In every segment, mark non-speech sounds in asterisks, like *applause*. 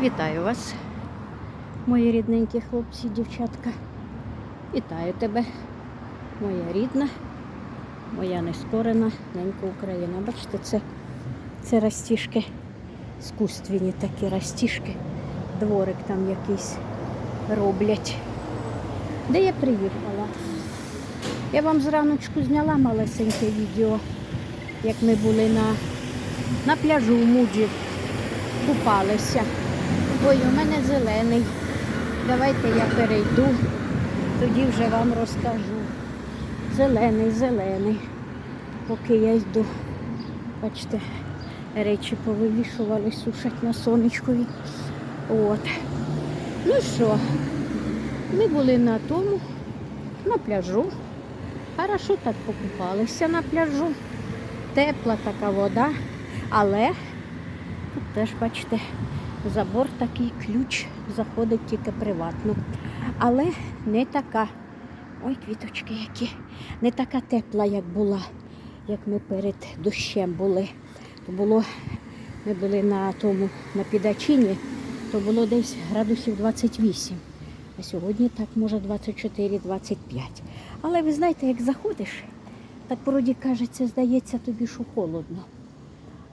Вітаю вас, мої рідненькі хлопці, дівчатка. Вітаю тебе, моя рідна, моя нескорена ненька Україна. Бачите, це, це растіжки, скусственні такі растіжки. Дворик там якийсь роблять. Де я приїхала? Я вам зраночку зняла малесеньке відео, як ми були на, на пляжу в Муджі, купалися. Ой, у мене зелений. Давайте я перейду, тоді вже вам розкажу. Зелений, зелений. Поки я йду. Бачите, речі повивішували, сушать на сонечкові. От. Ну що, ми були на тому, на пляжу. Хорошо так покупалися на пляжу. Тепла така вода, але тут теж, бачите, забор такий, ключ заходить тільки приватно. Але не така, ой, квіточки які, не така тепла, як була, як ми перед дощем були. То було, ми були на тому, на підачині, то було десь градусів 28. А сьогодні так може 24-25. Але ви знаєте, як заходиш, так вроді кажеться, здається тобі, що холодно.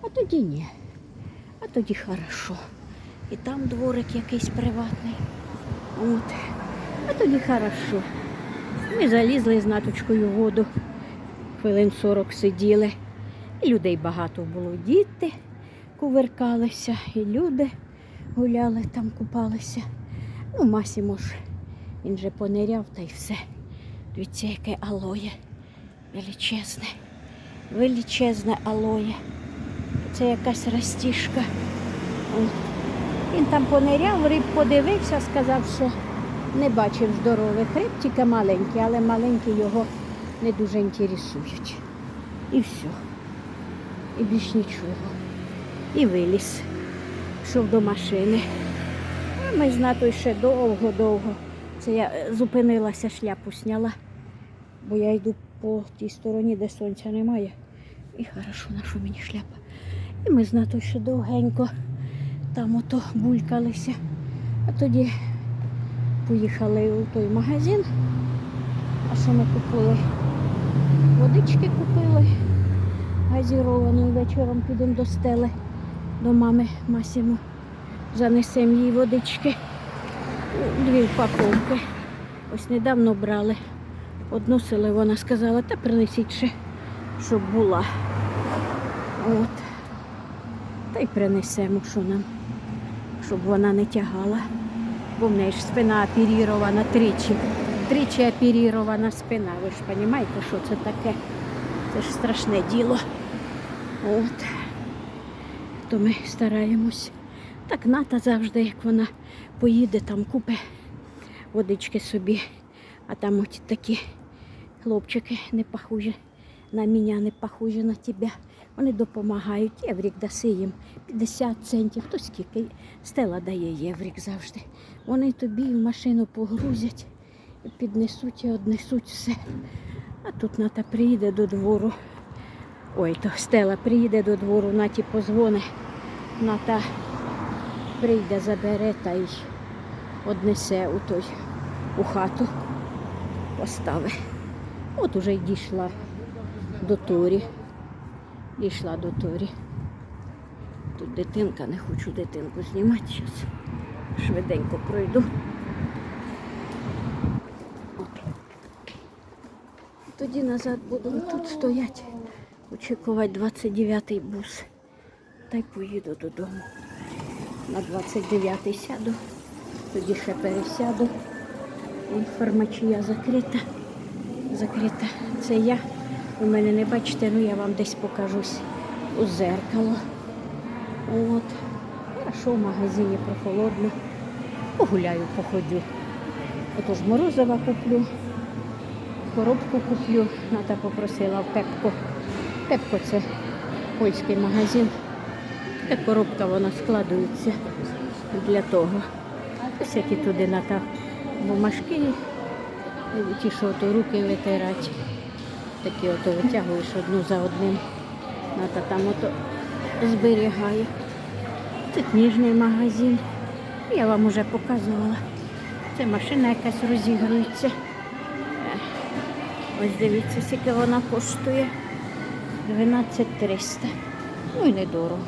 А тоді ні. А тоді хорошо. І там дворик якийсь приватний. От. А тоді хорошо. Ми залізли з наточкою воду. Хвилин 40 сиділи. Людей багато було. Діти кувиркалися, і люди гуляли там, купалися. Ну, Масімо ж, він же пониряв та й все. Дивіться, яке алоє. Величезне. Величезне алоє. Це якась растіжка. Він там пониряв, риб подивився, сказав, що не бачив здорових риб, тільки маленькі, але маленькі його не дуже інтересують. І все. І більш нічого. І виліз. Пішов до машини. А ми з натою ще довго-довго. Це я е, зупинилася, шляпу сняла, бо я йду по тій стороні, де сонця немає. І хорошо, на що мені шляпа. І ми з натою ще довгенько там ото булькалися. А тоді поїхали у той магазин. А ми купили? Водички купили газіровану вечором підемо до стели до мами Масімо. Занесемо їй водички. Дві упаковки. Ось недавно брали. Односили, вона сказала, та принесіть ще, щоб була. От. Й принесемо, що нам, щоб вона не тягала. Бо в неї ж спина оперірована тричі. Тричі оперірована спина. Ви ж розумієте, що це таке? Це ж страшне діло. От. То ми стараємось. Так ната завжди, як вона поїде, там купе водички собі. А там от такі хлопчики не похожі на мене, не похожі на тебе. Вони допомагають. Єврік даси їм 50 центів, хто скільки. Стела дає єврік завжди. Вони тобі в машину погрузять, піднесуть і однесуть все. А тут Ната приїде до двору. Ой, то Стела приїде до двору, Наті позвони. Ната прийде, забере та й однесе у той у хату, постави. От уже й дійшла до Торі. Дійшла до Торі. Тут дитинка, не хочу дитинку знімати. Зараз швиденько пройду. Тоді назад буду тут стояти, очікувати 29-й бус. Та й поїду додому. На 29-й сяду, тоді ще пересяду. Фармачія закрита. Закрита. Це я. У мене не бачите, ну я вам десь покажусь у зеркало. От. Хорошо в магазині прохолодно. Погуляю, походю. Отож морозива куплю, коробку куплю. Ната попросила в Пепко. Пепко це польський магазин. Така коробка вона складується для того. Всякі туди ната бумажки, ті, що ото руки витирати. Такі ото витягуєш одну за одним. Ната там ото зберігає. Це книжний магазин. Я вам уже показувала. Це машина якась розігрується. Е, Ось дивіться, скільки вона коштує. 12 300. Ну і недорого.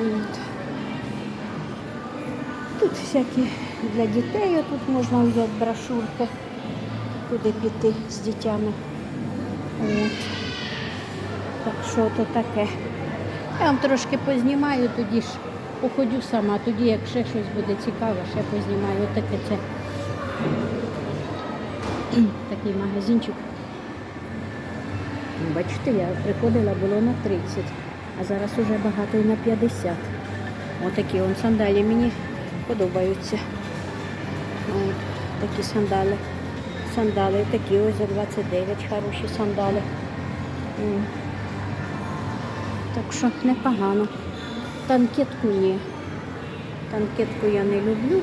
От. Тут всякі для дітей, тут можна взяти брошурки, куди піти з дітями. Так що то таке. Я вам трошки познімаю, тоді ж походю сама, тоді як ще щось буде цікаве, ще познімаю. Отаке це *clears throat* такий магазинчик. Бачите, я приходила, було на 30, а зараз уже багато і на 50. Отакі он сандалі мені подобаються. От, такі сандали. Сандали такі ось за 29 хороші сандали. Так що непогано. Танкетку ні. Танкетку я не люблю,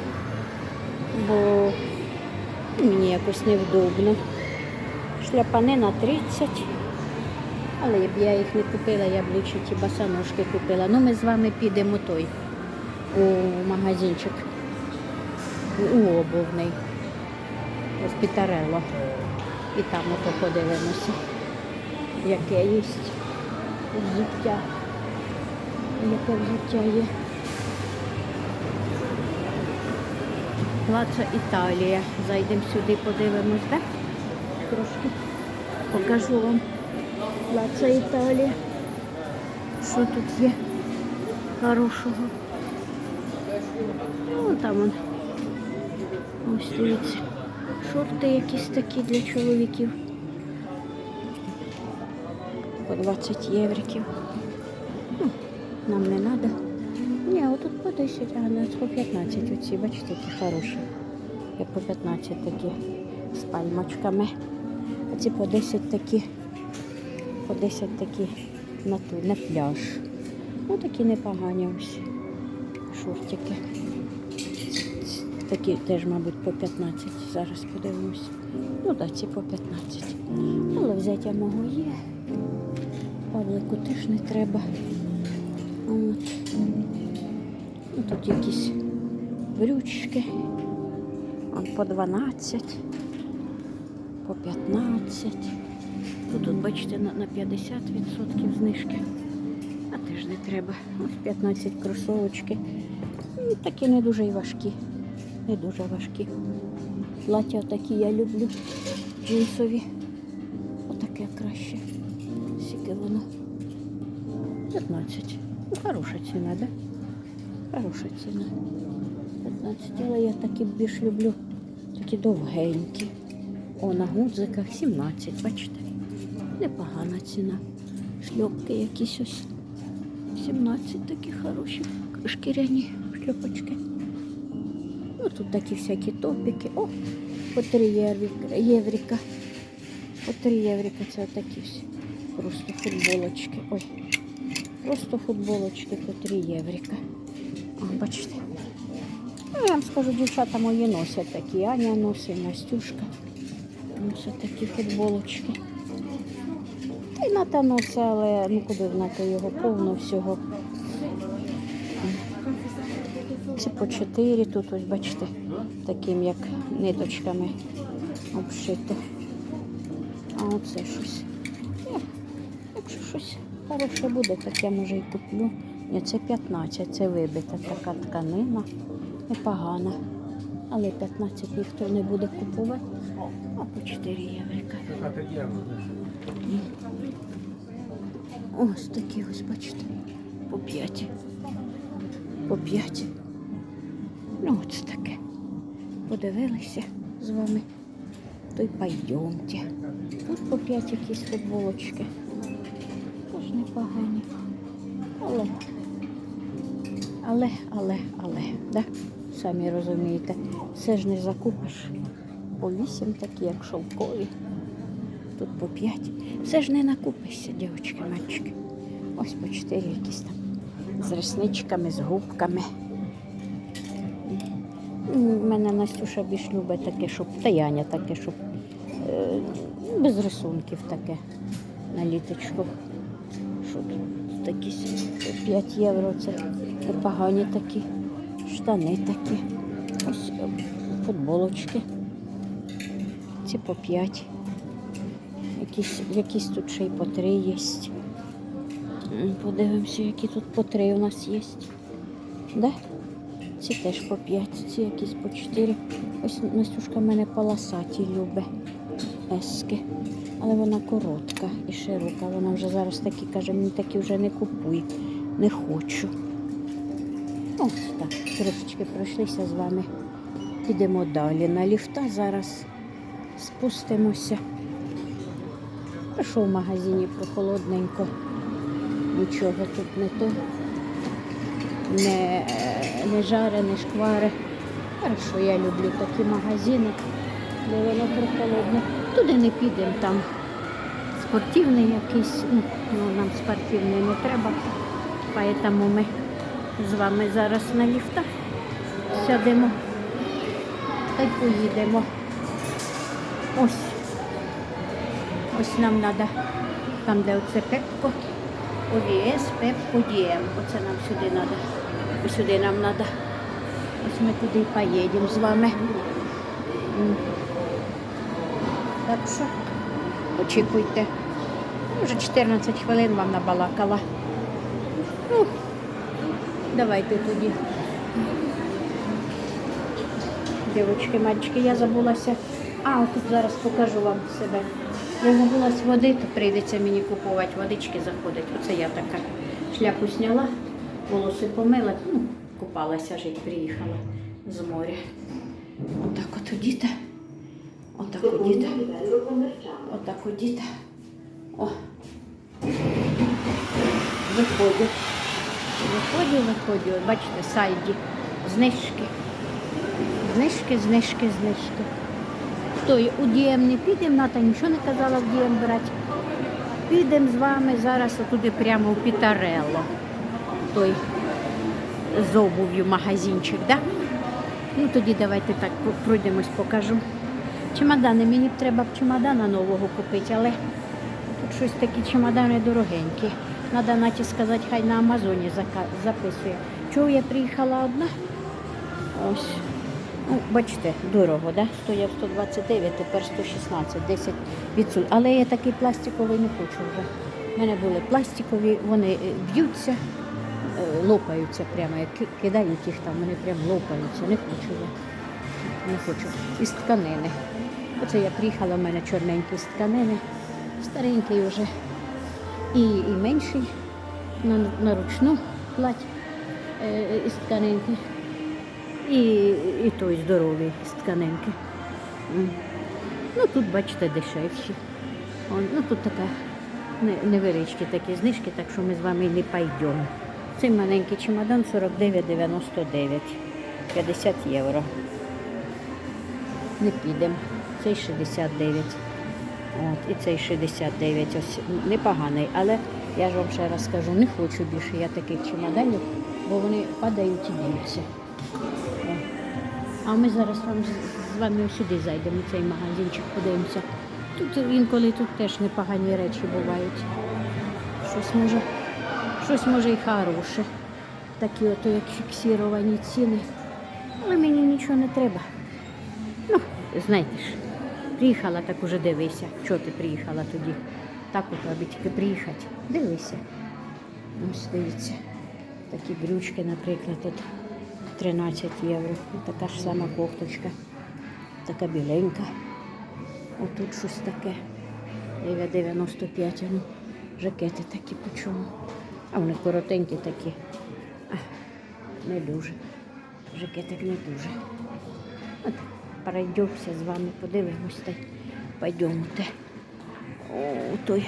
бо мені якось невдобно. Шляпани на 30. Але б я їх не купила, я б лучше ті босоножки купила. Ну, ми з вами підемо той у магазинчик. У обувний. В Пітарелло. І там ото подивимося, яке є взуття. Яке взуття є. Плацо Італія. Зайдемо сюди, подивимось, так? Трошки покажу вам. Плацо Італія. Що тут є хорошого? Ну, там он. Ось дивіться. Шорти якісь такі для чоловіків. По 20 євриків. Ну, нам не треба. Ні, отут по 10, а на по 15 оці, бачите, які хороші. Як по 15 такі з пальмочками. А ці по 10 такі, по 10 такі на, ту, на пляж. Ну такі непогані ось шортики. Такі теж, мабуть, по 15. Зараз подивимось. Ну так, ці по 15. Але взяття мого є. Павлику теж не треба. От. Ну, тут якісь брючки. Он по 12, по 15. Тут, тут бачите, на, на 50% знижки. А теж не треба. Ось 15 кросовочки. Ну, Такі не дуже й важкі. Не дуже важкі. Плаття такі я люблю. Джинсові. Отаке краще. Скільки воно? 15. Ну, хороша ціна, да? Хороша ціна. 15, але я такі більш люблю. Такі довгенькі. О, на гудзиках 17, бачите? Непогана ціна. Шльопки якісь ось. 17 такі хороші шкіряні шльопочки. Тут такі всякі топіки. О, по 3 єврика. єврика. По 3 єврика це такі всі. Просто футболочки. Ой. Просто футболочки по 3 єврика. О, бачите. Ну, я вам скажу, дівчата мої носять такі. Аня носить, Настюшка. Носять такі футболочки. Та й Ната носить, але ну куди знати його повно всього. Це по 4 тут ось бачите, таким як ниточками обшито. А оце щось. Якщо щось хороше буде, так я може і куплю. Ні, це 15, це вибита така тканина. Непогана. Але 15 ніхто не буде купувати. А по 4 єврика. Ось такі ось, бачите, по 5. По 5. Ну, ось таке. Подивилися з вами. То й пойдемте. Тут по 5 якісь футболочки. Теж непогані. Але, але, але, але, да? самі розумієте, все ж не закупиш. По 8 такі, як шовкові. Тут по 5. Все ж не накупишся, дівчатки, мальчики. Ось по 4 якісь там. З ресничками, з губками. У мене Настюша більш любить таке, щоб та Яня таке, щоб е, без рисунків таке на літочку. Що такі сі- 5 євро, це непогані такі штани такі. Ось е, футболочки. Ці по 5. Якісь, якісь тут ще й по 3 є. Подивимося, які тут по 3 у нас є. Да? Ці теж по 5, ці якісь по 4. Ось Настюшка в мене полосаті любить ески. Але вона коротка і широка. Вона вже зараз такі каже, мені такі вже не купуй, не хочу. Ось так, трошечки пройшлися з вами. Підемо далі. На ліфта зараз спустимося. Хорошо в магазині прохолодненько. Нічого тут не то. Не, не жаре, не шкваре. Хорошо, я люблю такі магазини, де воно прохолодне. Туди не підемо, там спортивний якийсь, ну, ну нам спортивний не треба. Поэтому ми з вами зараз на ліфтах сядемо та й поїдемо. Ось. Ось нам треба, там де оце Пепко, ОВС, Пепко, ДІМ. Оце нам сюди треба. Ось сюди нам треба. Ось ми туди поїдемо з вами. Так що очікуйте. Вже 14 хвилин вам набалакала. Ну, давайте тоді. Дівчатки, мальчики, я забулася. А, тут зараз покажу вам себе. Я забулась води, то прийдеться мені купувати водички заходить. Оце я така шляпу зняла, волоси помила, ну, купалася жить, приїхала з моря. Отак от одіта. Отак одіта. Отак одіта. О. Виходю. Виходю, виходю. Бачите, сайді. Знижки. Знижки, знижки, знижки. Той у дієм не підемо, Ната нічого не казала в дієм брати. Підемо з вами зараз отуди прямо в Пітарелло. Той з обув'ю магазинчик, да? Ну тоді давайте так пройдемось, покажу. Чемодани, мені треба б чемодана нового купити, але тут щось такі чемодани дорогенькі. Надо Наті сказати, хай на Амазоні записує. Чого я приїхала одна? Ось. Ну, бачите, дорого, да? Стояв 129, тепер 116, 10 відсутні. Але я такий пластиковий не хочу вже. У мене були пластикові, вони е, б'ються, е, лопаються прямо. Як кидають їх там, вони прямо лопаються. Не хочу я. Не хочу. Із тканини. Оце я приїхала, в мене чорненькі з тканини, старенький вже. І, і менший на, на ручну плать е, із тканинки. І, і той здоровий з тканинки. Ну тут, бачите, дешевші. Он, ну тут така невеличкі такі знижки, так що ми з вами не пойдемо. Цей маленький чемодан 49,99, 50 євро. Не підемо. Цей 69. От, і цей 69. Ось непоганий. Але я ж вам ще раз скажу, не хочу більше я таких чемоданів, бо вони падають і б'ються. А ми зараз вам з- вами сюди зайдемо, цей магазинчик, подивимося. Тут інколи тут теж непогані речі бувають. Щось може, щось може і хороше. Такі ото як фіксіровані ціни. Але мені нічого не треба. Ну, знаєте ж, приїхала, так уже дивися. Чого ти приїхала тоді? Так от, аби тільки приїхати. Дивися. Ось дивіться. Такі брючки, наприклад, от 13 євро. Така ж сама кофточка. Така біленька. Отут щось таке. 9,95. Ну, жакети такі по чому. А вони коротенькі такі. А, не дуже. Жакетик не дуже. От, пройдемося з вами, подивимось та пойдемо. О, той.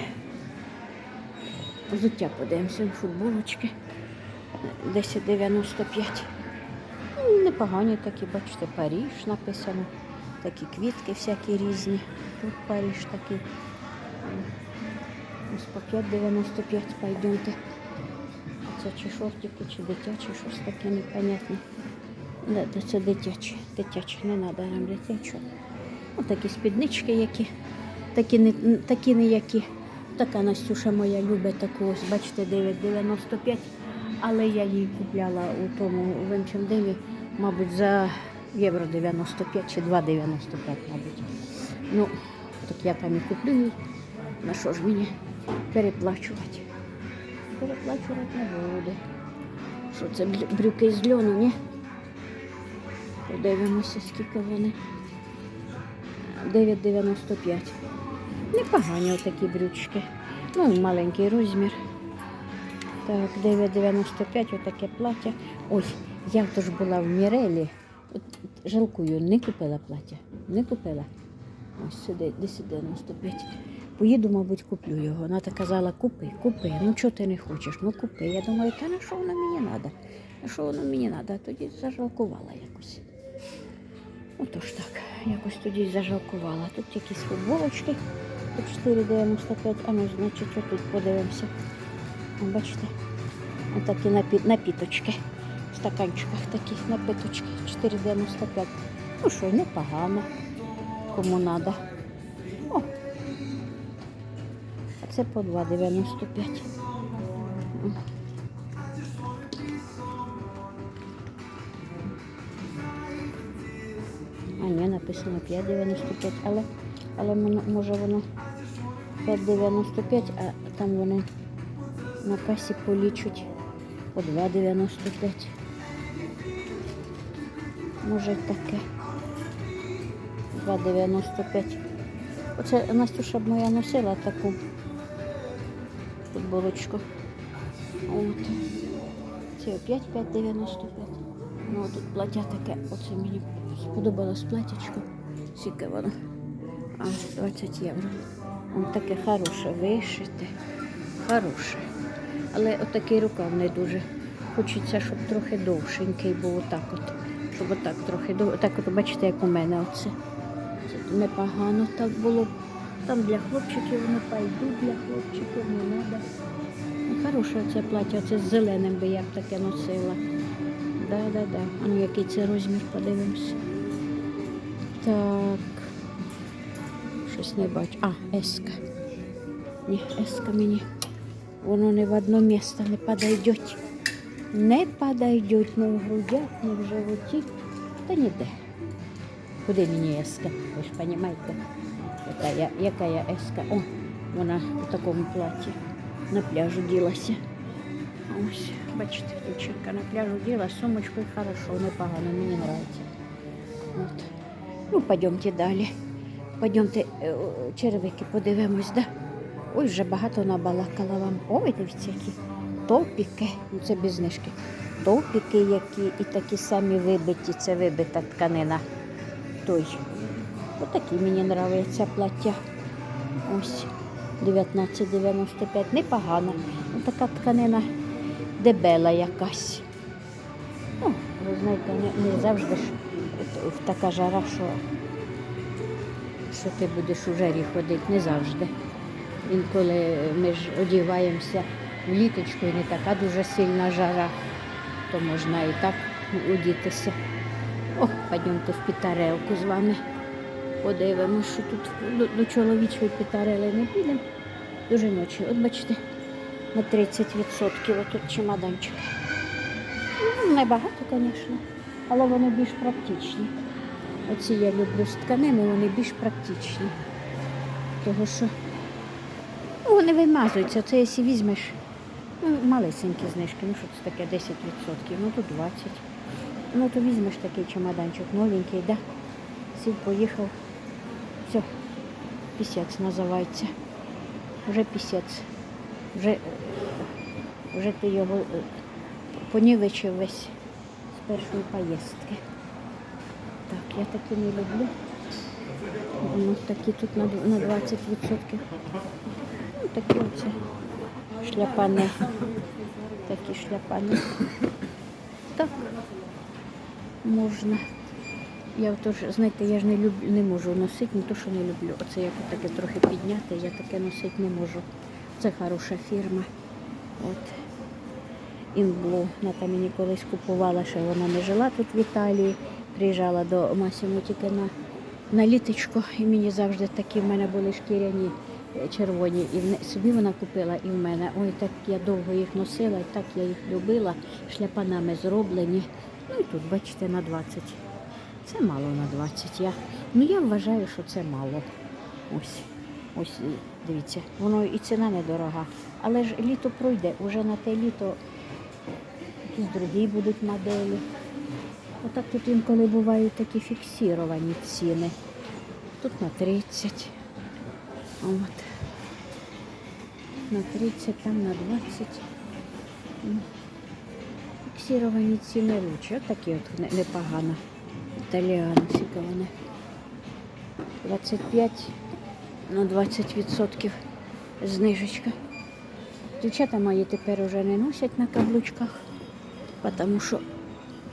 Взуття подивимося, футболочки. 10,95. Непогані такі, бачите, Паріж написано. Такі квітки всякі різні. Тут Паріж такий. Ось по 5,95 пойдемте. Це чи шортики, чи дитячі, щось таке непонятне. Да, да, це дитячі, дитячі, не треба нам дитячого. Ось такі спіднички, які, такі не, такі ніякі. Така Настюша моя любить таку ось, бачите, 9,95. але я її купляла у тому в М&М'і, мабуть, за євро 95 чи 2,95, мабуть. Ну, так я там і куплю. На що ж мені переплачувати? Переплачувати не буду. Що це брюки з льону, ні? Подивимося, скільки вони. 9,95. Непогані отакі брючки. Ну, маленький розмір. Так, 9,95 отаке плаття. Ой, я теж була в Мірелі. От жалкую, не купила плаття. Не купила. Ось сюди, 10,95. Поїду, мабуть, куплю його. Вона так казала, купи, купи. Ну чого ти не хочеш? Ну купи. Я думаю, та на що воно мені треба? На що воно мені треба? Тоді зажалкувала якось. Отож так, якось тоді зажалкувала. Тут якісь футболочки по 4,95, а ну, значить, отут подивимося. Бачите, отакі напі... напіточки. Стаканчиках таких напиточки 4,95. Ну що, непогано. Кому треба. О. А це по 2,95. М. А ні, написано 5,95, але, але може воно 5,95, а там вони на касі полічуть по 2,95. Може таке. 2,95. Оце Настюша б моя носила таку футболочку. От. Це опять 5,95. Ну тут плаття таке, оце мені сподобалось платячко. Скільки воно? А, 20 євро. Воно таке хороше, вишите. Хороше. Але отакий рукав не дуже. Хочеться, щоб трохи довшенький був отак от. Щоб отак трохи. Так от бачите, як у мене оце. Це непогано так було. Там для хлопчиків не пайду, для хлопчиків не треба. Ну, хороше це плаття, це з зеленим би я б таке носила. Да, да, да. А ну який це розмір, подивимося. Так. Щось не бачу. А, еска. Ні, еска мені. Воно не в одно місце не подойдет. Не подойдет ні в грудях, ні в животі. Та ніде. Куди мені еска? Ви ж розумієте, яка я, яка я еска. О, вона у такому платі на пляжу ділася. Ось, бачите, дівчинка на пляжу діла, сумочкою хорошо, непогано, мені подобається. От. Ну, пойдемте далі. Пойдемте е, о, черевики подивимось, да? Ой, вже багато набалакала вам. Ой, дивіться, які топіки. Ну, це без знижки. Топіки, які і такі самі вибиті, це вибита тканина. Той. Отакі мені подобається плаття. Ось 19,95. Непогано. Ну, така тканина дебела якась. Ну, ви знаєте, не, не завжди ж в така жара, що, що ти будеш у жарі ходити, не завжди. Інколи ми ж одягаємося в літочку і не така дуже сильна жара, то можна і так одітися. О, пойдемте в пітарелку з вами. Подивимося, що тут до, до чоловічої пітарели не підемо. До жіночої. От бачите, на 30% отут чемоданчик. Ну, небагато, звісно, але вони більш практичні. Оці я люблю з тканини, вони більш практичні. Того що ну, вони вимазуються, це якщо візьмеш ну, малесенькі знижки, ну що це таке 10%, ну то 20. Ну то візьмеш такий чемоданчик новенький, да? Сів, поїхав. Все, пісець називається. Вже пісець. Вже, вже ти його е, понівечив весь з першої поїздки. Так, я такі не люблю. Ну, такі тут на, на 20%. Ну, такі оце шляпани. Такі шляпани. Так, можна. Я тож, знаєте, я ж не люблю, не можу носити, не то, що не люблю. Оце як таке трохи підняти, я таке носити не можу. Це хороша фірма. От. Інблу. Ната мені колись купувала, що вона не жила тут в Італії. Приїжджала до Масімо тільки на, літочку, і мені завжди такі в мене були шкіряні червоні, і собі вона купила і в мене. Ой, так я довго їх носила, і так я їх любила. Шляпанами зроблені. Ну і тут, бачите, на 20. Це мало на 20. Я, ну я вважаю, що це мало. Ось. Ось дивіться, воно і ціна недорога. Але ж літо пройде, уже на те літо якісь другі будуть моделі. Отак тут інколи бувають такі фіксіровані ціни. Тут на 30. От. На 30, там на 20. Ну, Фіксіровані ціни лучше. От такі от непогано. Італіано вони. 25 на 20% знижечка. Дівчата мої тепер уже не носять на каблучках, тому що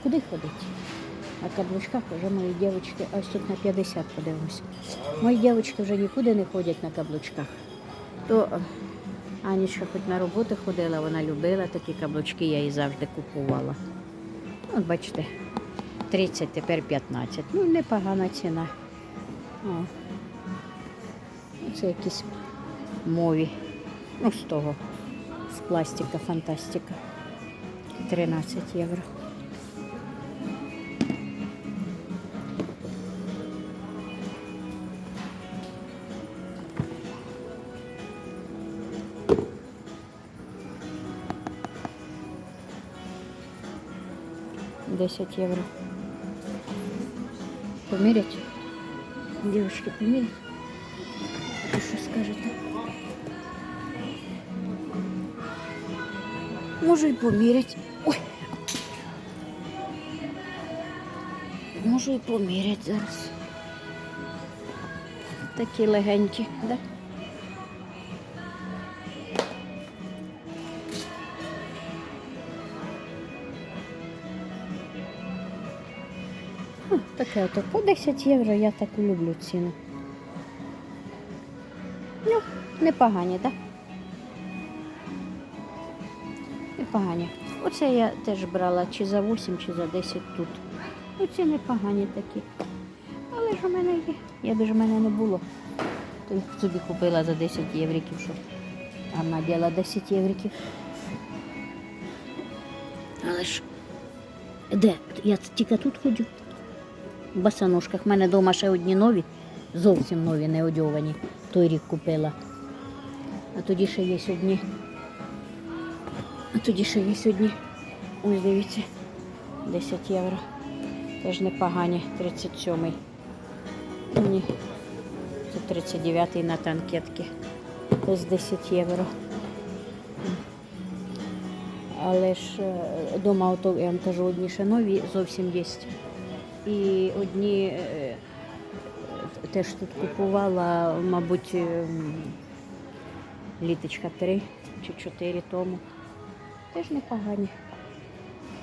куди ходить? На каблучках вже мої дівчатки, ось тут на 50 подивимося. Мої дівчатки вже нікуди не ходять на каблучках. То е, Анічка хоч на роботу ходила, вона любила такі каблучки, я їй завжди купувала. От бачите, 30, тепер 15. Ну, непогана ціна. О. Це якісь мові. Ну, з того. З пластика, фантастика. 13 євро. Десять євро. Помірять? Дівчатки, помірять? Ви що скажете? Можу і поміряти. Ой. Можу і поміряти зараз. Такі легенькі, да? Ото по 10 євро я таку люблю ціну. Ну, непогані, так? Непогані. Оце я теж брала чи за 8, чи за 10 тут. Оці непогані такі. Але ж у мене є. Якби ж у мене не було. То їх собі купила за 10 євриків, що вона діла 10 євриків. Але ж де? Я тільки тут ходжу. Босоножках. У мене вдома ще одні нові, зовсім нові, не одьовані. Той рік купила. А тоді ще є одні. А тоді ще є одні. Ось дивіться. 10 євро. Теж непогані. 37-й. Ні. Це 39-й на танкетки. Теж 10 євро. Але ж вдома, ото, я вам кажу, одні ще нові зовсім є. І одні е, теж тут купувала, мабуть, ем, літочка 3 чи 4 тому. Теж непогані.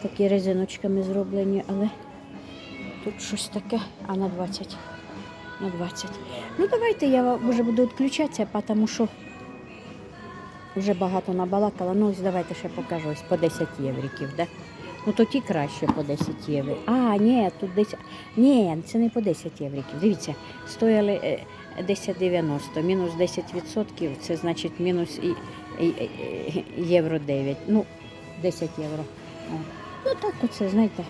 Такі резиночками зроблені, але тут щось таке, а на 20. На 20. Ну давайте я вже буду відключатися, тому що вже багато набалакала. Ну ось давайте ще покажу ось по 10 євриків, да? Ну то краще по 10 євро. А, ні, тут 10. Ні, це не по 10 євриків. Дивіться, стояли е, 10,90, мінус 10%, це значить мінус євро 9. Ну, 10 євро. Ну так оце, знаєте,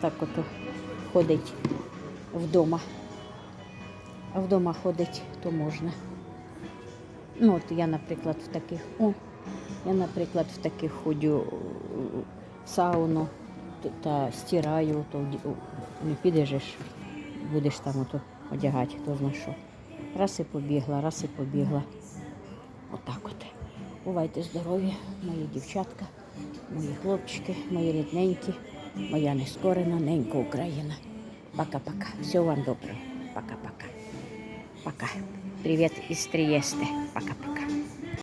так ото ходить вдома. А вдома ходить, то можна. Ну, от я, наприклад, в таких. О, я, наприклад, в таких ходю сауну та стираю, то не підеш, будеш там ото одягати, хто знає що. Раз і побігла, раз і побігла. Отак от. Бувайте здорові, мої дівчатка, мої хлопчики, мої рідненькі, моя нескорена ненька Україна. Пока-пока. Всього вам доброго. Пока-пока. Пока. Привіт із Трієсте. Пока-пока.